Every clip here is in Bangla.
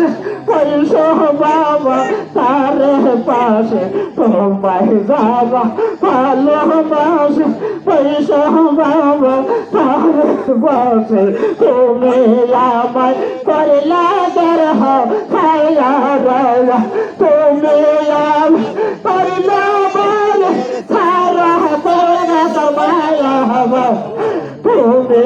ভালোবাসে পয়সা বাবা তার পাশে। তোমায় যাবা ভালোবাসে পয়সা বাবা তার পাশে। তুমি আমায় করলা দর খায়া রায়া তুমি আমায় করলা বলে সারা তোমায় তুমি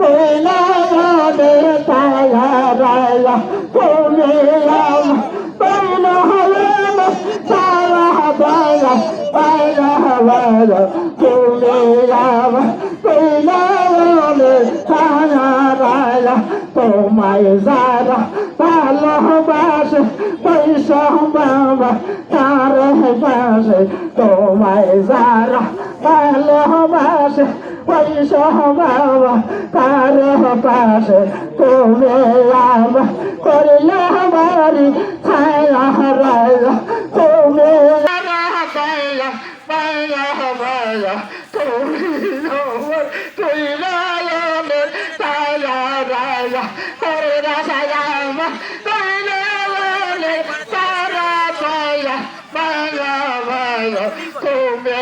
কইলা তুমি আমায় কইলা হলে সারা বায়া বায়া বায়া তুমি আমায় কইলা রে তায়া রায়া তোমায় যারা ভালোবাসে, পয়সা বাবা তার পাশে তোমায় যারা ভালোবাসে, পয়সা বাবা তার পাশে তুমি আমার তুই লালনের তায়া রায়া করে রাসায়া আমার তুই লালনের তারা বায়া বায়া বায়া তুমি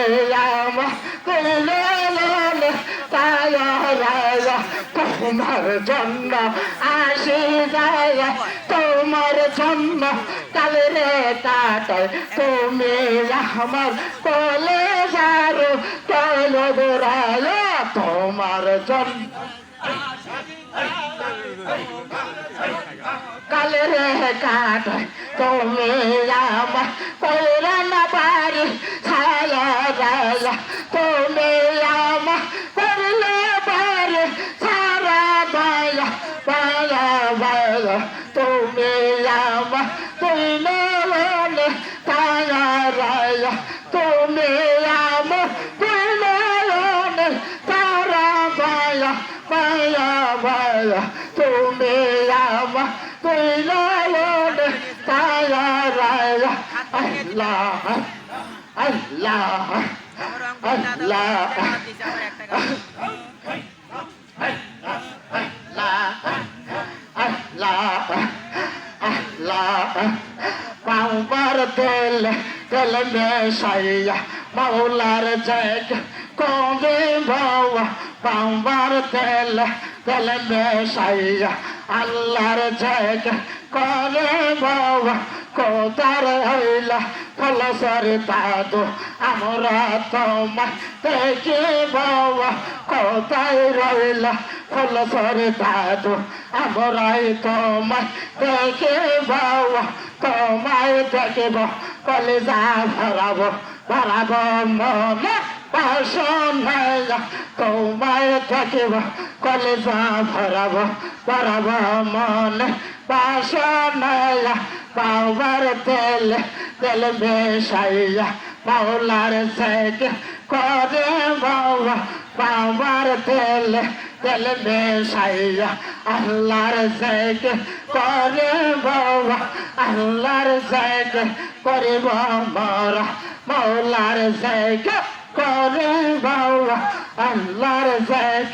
আমার তুই লালনের তায়া রায়া তোমার জন্য আসি যায় তোমার জন্য কালে রে কাটায় তুমি আমার কলে যারো কলে দৌড়ায় তোমার জন্য। কালে রে কাটায় তুমি আমার কলে না পারি ছায়া রায়া তুমি তুমি আমার তুই বলে তায়া রায়া তুমি আমার তুই বলে সারা বায়া বায়া বায়া তুমি আমার তুই বলে তায়া রায়া আল্লাহ আল্লাহ আল্লাহ তেল তেল মেশাইয়া মাওলার জেগ, কবে বাবা পাউবার তেল তেল মেশাইয়া আল্লাহর জেগ করে বাবা কোদার হইলা, ফলসর দাদু, আমরা তোমায় দেখি বাবা কোথায় রইলা, ফলসর দাদু, আমরাই তোমায় দেখি বাবা তোমায় দেখিব, কলিজা ভরাব ভরাব মনে বাসনাইয়া তোমায় দেখিব, কলিজা ভরাব ভরাব মনে বাসনাইয়া পাওয়ার তেল তেল মেশাইয়া পাওলার সেক করে বাবা। পাওয়ার তেল তেল মেশাইয়া আল্লাহর সেক করে বাবা, আল্লাহর সেক করিব মরা মৌলার সেক করে বাবা, আল্লাহর সেক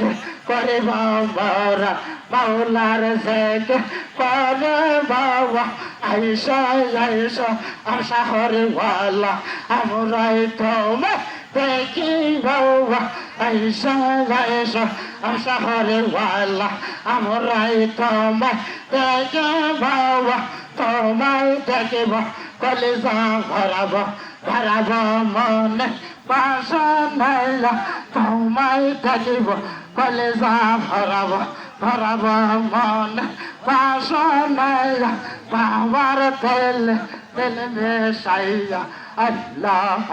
করিব মরা মৌলার সেক করে বাবা। আইসা আইসা আশা হরিওয়ালা, আমরাই তোমার দেখি বাবা। আইসা আইসা আশা হরিওয়ালা আমরাই তোমার দেখে বাবা, তোমায় দেখিব, কলিজা ভরাব ভরাব মনে বাসা নাইলা, তোমায় দেখিব, কলিজা ভরাব ভরাব মনে বাসা নাইলা, বাবার তেল তেল মেশাইয়া আল্লাহ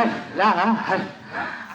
আল্লাহ।